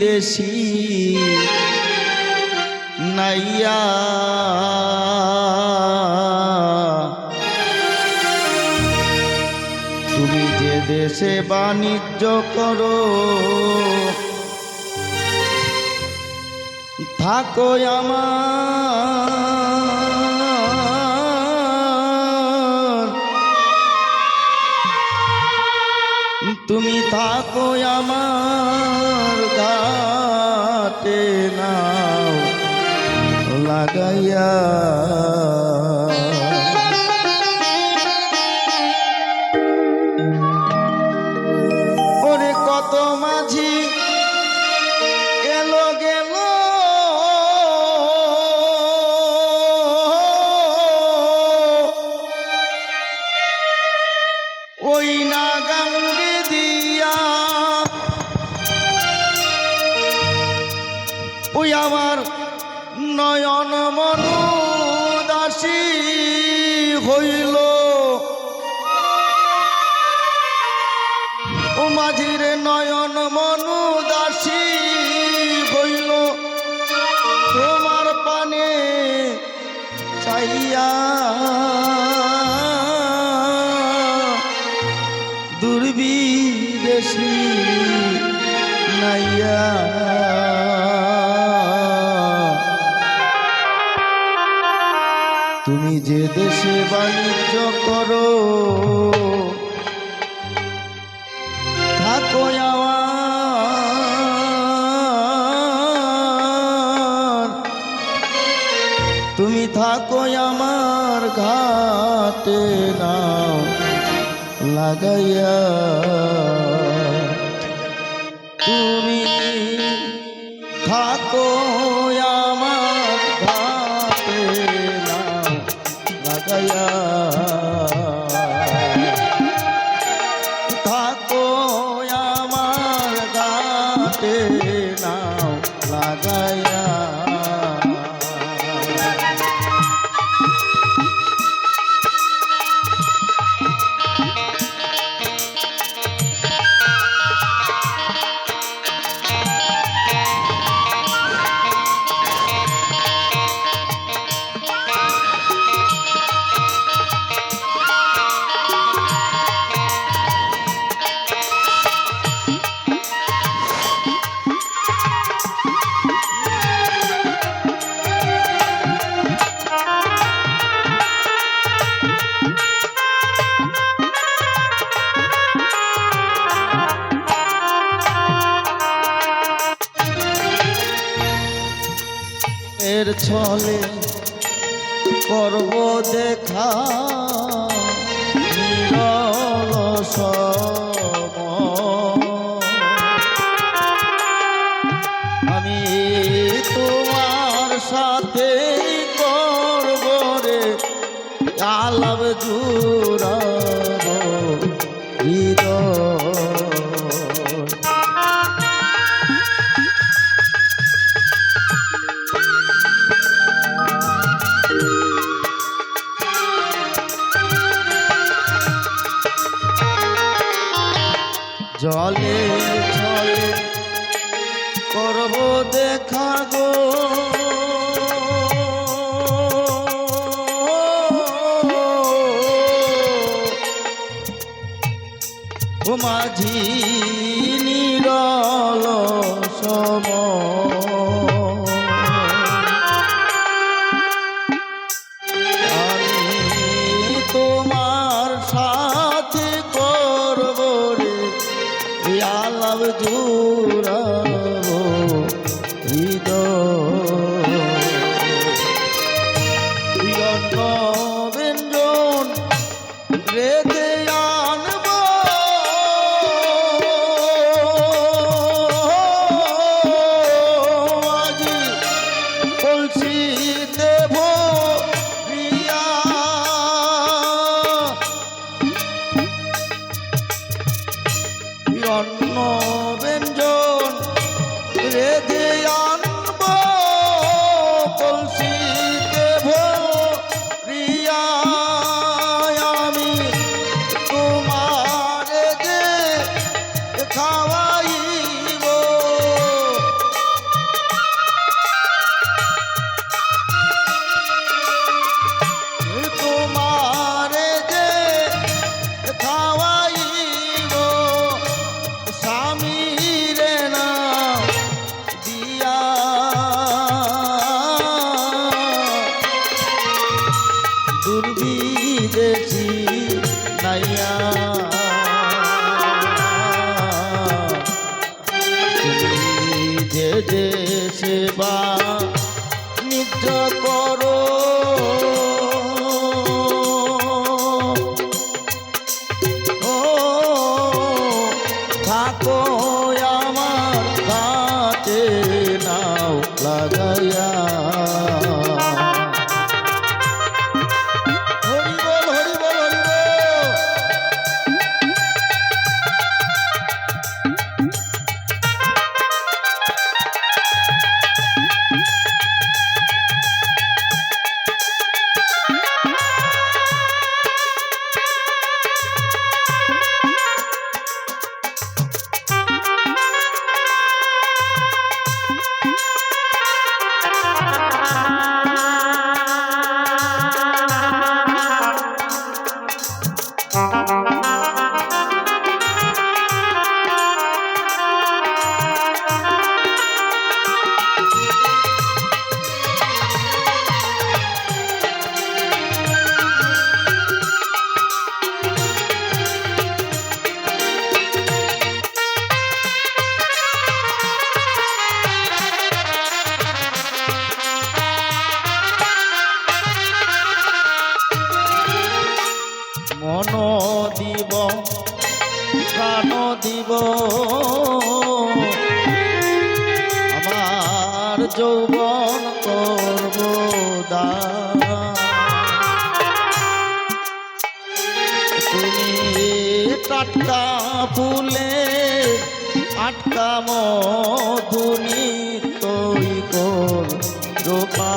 দেশি নাইয়া। তুমি যে দেশে বাণিজ্য করো থাকো আমার। তুমি থাকো লাগাইয়া নয়ন মনু দাসী হইল। ও মাঝির নয়ন মনু দাসী হইল। তোমার পানে চাইয়া তুমি যে দেশে বাণিজ্য করো থাকো আমার। তুমি থাকো আমার ঘাটে নাও লাগাইয়া। লাগাইয়া এর ছলে করব দেখা। আমি তোমার সাথে রে জুড়াব হৃদয় জলে জলে করব দেখা গো। মাঝি। আলাপ gidiyorum. করো মন দিব প্রাণ দিব। আমার যৌবন করব দা। তুমি টাটকা ফুলে আটকা মধুনি তৈ কর রূপা।